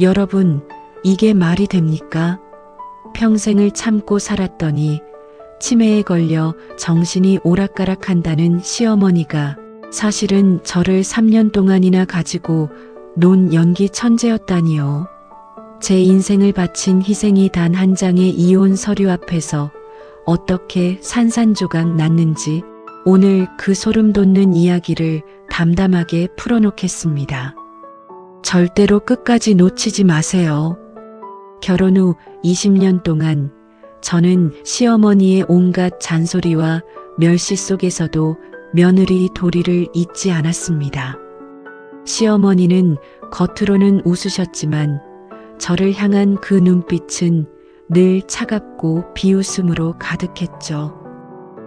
여러분, 이게 말이 됩니까? 평생을 참고 살았더니 치매에 걸려 정신이 오락가락 한다는 시어머니가 사실은 저를 3년 동안이나 가지고 논 연기 천재였다니요. 제 인생을 바친 희생이 단 한 장의 이혼 서류 앞에서 어떻게 산산조각 났는지 오늘 그 소름 돋는 이야기를 담담하게 풀어놓겠습니다. 절대로 끝까지 놓치지 마세요. 결혼 후 20년 동안 저는 시어머니의 온갖 잔소리와 멸시 속에서도 며느리 도리를 잊지 않았습니다. 시어머니는 겉으로는 웃으셨지만 저를 향한 그 눈빛은 늘 차갑고 비웃음으로 가득했죠.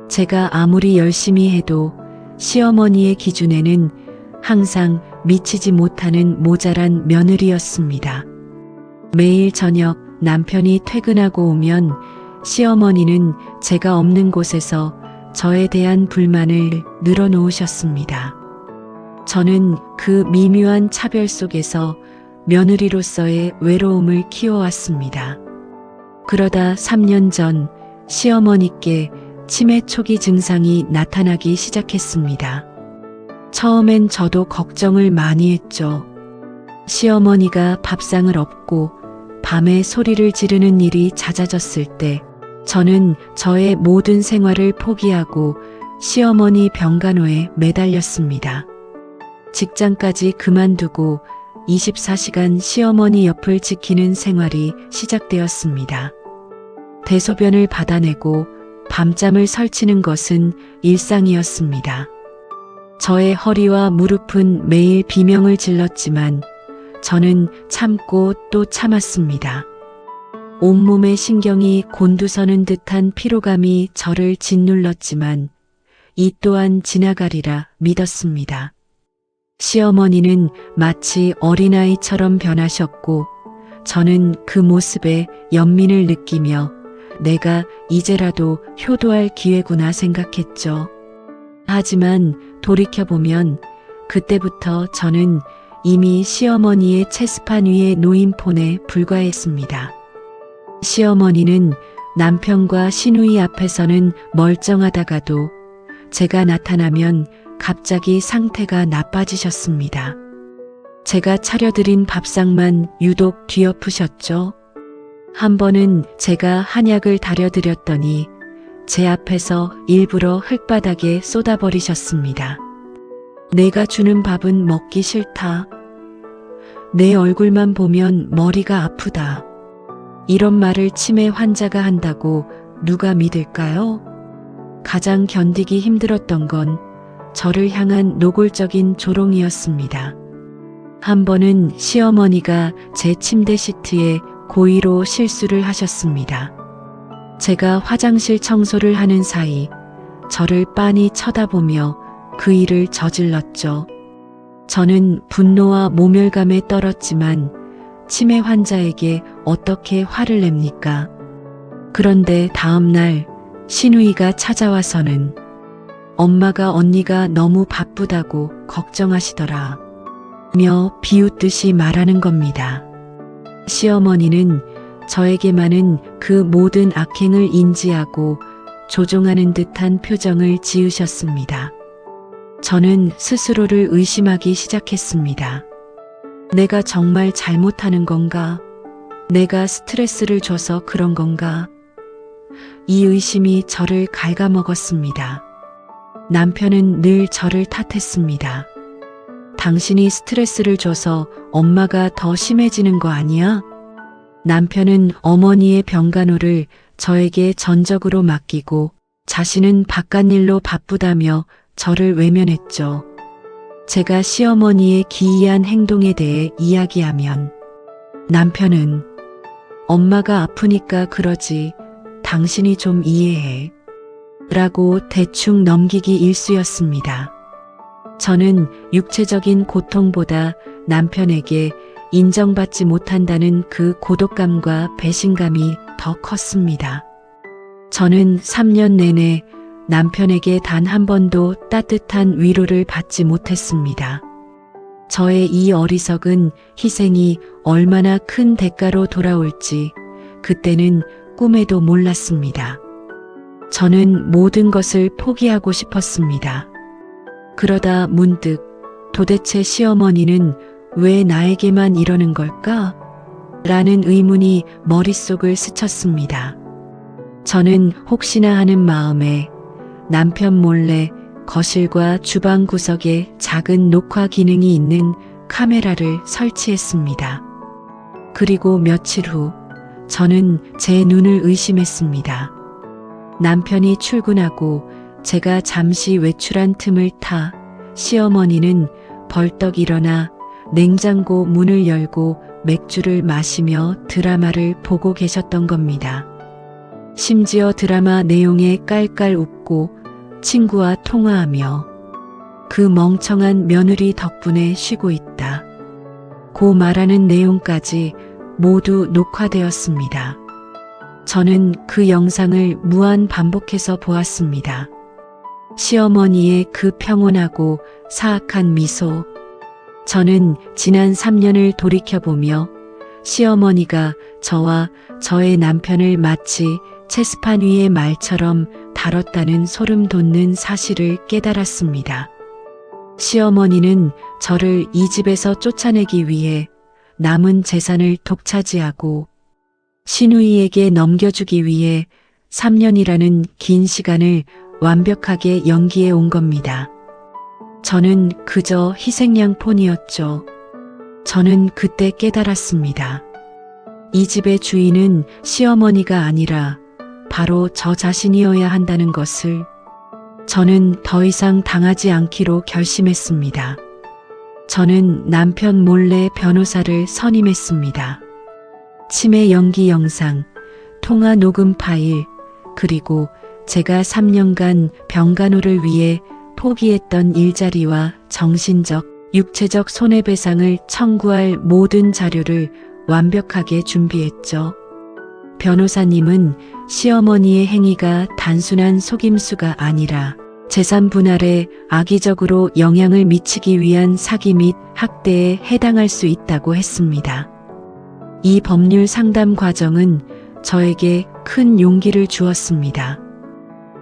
제가 아무리 열심히 해도 시어머니의 기준에는 항상 미치지 못하는 모자란 며느리였습니다. 매일 저녁 남편이 퇴근하고 오면 시어머니는 제가 없는 곳에서 저에 대한 불만을 늘어놓으셨습니다. 저는 그 미묘한 차별 속에서 며느리로서의 외로움을 키워왔습니다. 그러다 3년 전 시어머니께 치매 초기 증상이 나타나기 시작했습니다. 처음엔 저도 걱정을 많이 했죠. 시어머니가 밥상을 엎고 밤에 소리를 지르는 일이 잦아졌을 때 저는 저의 모든 생활을 포기하고 시어머니 병간호에 매달렸습니다. 직장까지 그만두고 24시간 시어머니 옆을 지키는 생활이 시작되었습니다. 대소변을 받아내고 밤잠을 설치는 것은 일상이었습니다. 저의 허리와 무릎은 매일 비명을 질렀지만 저는 참고 또 참았습니다. 온몸의 신경이 곤두서는 듯한 피로감이 저를 짓눌렀지만 이 또한 지나가리라 믿었습니다. 시어머니는 마치 어린아이처럼 변하셨고 저는 그 모습에 연민을 느끼며 내가 이제라도 효도할 기회구나 생각했죠. 하지만 돌이켜보면 그때부터 저는 이미 시어머니의 체스판 위에 놓인 폰에 불과했습니다. 시어머니는 남편과 시누이 앞에서는 멀쩡하다가도 제가 나타나면 갑자기 상태가 나빠지셨습니다. 제가 차려드린 밥상만 유독 뒤엎으셨죠. 한 번은 제가 한약을 다려드렸더니 제 앞에서 일부러 흙바닥에 쏟아버리셨습니다. 내가 주는 밥은 먹기 싫다. 내 얼굴만 보면 머리가 아프다. 이런 말을 치매 환자가 한다고 누가 믿을까요? 가장 견디기 힘들었던 건 저를 향한 노골적인 조롱이었습니다. 한 번은 시어머니가 제 침대 시트에 고의로 실수를 하셨습니다. 제가 화장실 청소를 하는 사이 저를 빤히 쳐다보며 그 일을 저질렀죠. 저는 분노와 모멸감에 떨었지만 치매 환자에게 어떻게 화를 냅니까? 그런데 다음날 신우이가 찾아와서는 엄마가 언니가 너무 바쁘다고 걱정하시더라. 며 비웃듯이 말하는 겁니다. 시어머니는 저에게만은 그 모든 악행을 인지하고 조종하는 듯한 표정을 지으셨습니다. 저는 스스로를 의심하기 시작했습니다. 내가 정말 잘못하는 건가? 내가 스트레스를 줘서 그런 건가? 이 의심이 저를 갉아먹었습니다. 남편은 늘 저를 탓했습니다. 당신이 스트레스를 줘서 엄마가 더 심해지는 거 아니야? 남편은 어머니의 병간호를 저에게 전적으로 맡기고 자신은 바깥일로 바쁘다며 저를 외면했죠. 제가 시어머니의 기이한 행동에 대해 이야기하면 남편은 엄마가 아프니까 그러지 당신이 좀 이해해. 라고 대충 넘기기 일쑤였습니다. 저는 육체적인 고통보다 남편에게 인정받지 못한다는 그 고독감과 배신감이 더 컸습니다. 저는 3년 내내 남편에게 단 한 번도 따뜻한 위로를 받지 못했습니다. 저의 이 어리석은 희생이 얼마나 큰 대가로 돌아올지 그때는 꿈에도 몰랐습니다. 저는 모든 것을 포기하고 싶었습니다. 그러다 문득 도대체 시어머니는 왜 나에게만 이러는 걸까? 라는 의문이 머릿속을 스쳤습니다. 저는 혹시나 하는 마음에 남편 몰래 거실과 주방 구석에 작은 녹화 기능이 있는 카메라를 설치했습니다. 그리고 며칠 후 저는 제 눈을 의심했습니다. 남편이 출근하고 제가 잠시 외출한 틈을 타 시어머니는 벌떡 일어나 냉장고 문을 열고 맥주를 마시며 드라마를 보고 계셨던 겁니다. 심지어 드라마 내용에 깔깔 웃고 친구와 통화하며 그 멍청한 며느리 덕분에 쉬고 있다. 고 말하는 내용까지 모두 녹화되었습니다. 저는 그 영상을 무한 반복해서 보았습니다. 시어머니의 그 평온하고 사악한 미소. 저는 지난 3년을 돌이켜보며 시어머니가 저와 저의 남편을 마치 체스판 위의 말처럼 다뤘다는 소름 돋는 사실을 깨달았습니다. 시어머니는 저를 이 집에서 쫓아내기 위해 남은 재산을 독차지하고 신우이에게 넘겨주기 위해 3년이라는 긴 시간을 완벽하게 연기해 온 겁니다. 저는 그저 희생양폰이었죠. 저는 그때 깨달았습니다. 이 집의 주인은 시어머니가 아니라 바로 저 자신이어야 한다는 것을 저는 더 이상 당하지 않기로 결심했습니다. 저는 남편 몰래 변호사를 선임했습니다. 치매 연기 영상, 통화 녹음 파일, 그리고 제가 3년간 병간호를 위해 포기했던 일자리와 정신적, 육체적 손해배상을 청구할 모든 자료를 완벽하게 준비했죠. 변호사님은 시어머니의 행위가 단순한 속임수가 아니라 재산 분할에 악의적으로 영향을 미치기 위한 사기 및 학대에 해당할 수 있다고 했습니다. 이 법률 상담 과정은 저에게 큰 용기를 주었습니다.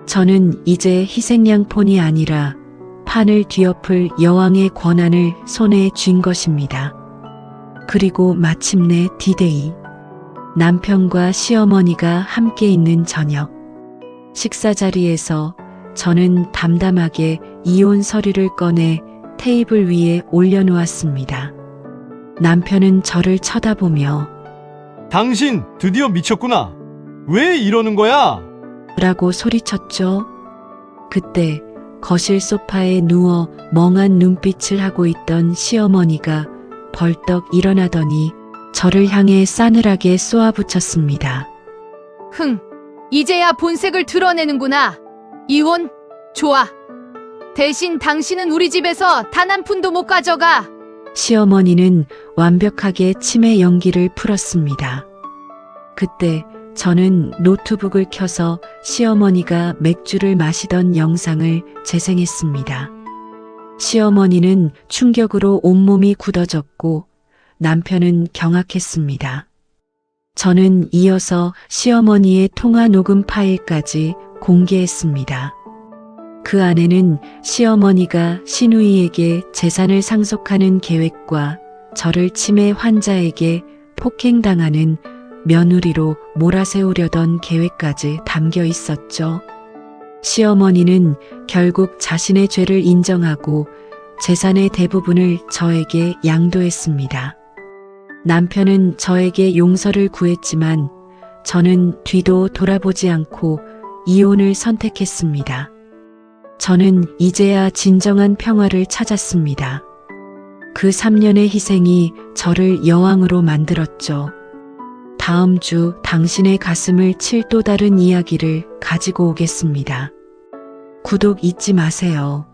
저는 이제 희생양 폰이 아니라 판을 뒤엎을 여왕의 권한을 손에 쥔 것입니다. 그리고 마침내 디데이. 남편과 시어머니가 함께 있는 저녁. 식사 자리에서 저는 담담하게 이혼 서류를 꺼내 테이블 위에 올려놓았습니다. 남편은 저를 쳐다보며 당신 드디어 미쳤구나. 왜 이러는 거야? 라고 소리쳤죠. 그때 거실 소파에 누워 멍한 눈빛을 하고 있던 시어머니가 벌떡 일어나더니 저를 향해 싸늘하게 쏘아붙였습니다. 흥, 이제야 본색을 드러내는구나. 이혼? 좋아. 대신 당신은 우리 집에서 단 한 푼도 못 가져가. 시어머니는 완벽하게 치매 연기를 풀었습니다. 그때 저는 노트북을 켜서 시어머니가 맥주를 마시던 영상을 재생했습니다. 시어머니는 충격으로 온몸이 굳어졌고 남편은 경악했습니다. 저는 이어서 시어머니의 통화 녹음 파일까지 공개했습니다. 그 안에는 시어머니가 신우이에게 재산을 상속하는 계획과 저를 치매 환자에게 폭행당하는 며느리로 몰아세우려던 계획까지 담겨 있었죠. 시어머니는 결국 자신의 죄를 인정하고 재산의 대부분을 저에게 양도했습니다. 남편은 저에게 용서를 구했지만 저는 뒤도 돌아보지 않고 이혼을 선택했습니다. 저는 이제야 진정한 평화를 찾았습니다. 그 3년의 희생이 저를 여왕으로 만들었죠. 다음 주 당신의 가슴을 칠 또 다른 이야기를 가지고 오겠습니다. 구독 잊지 마세요.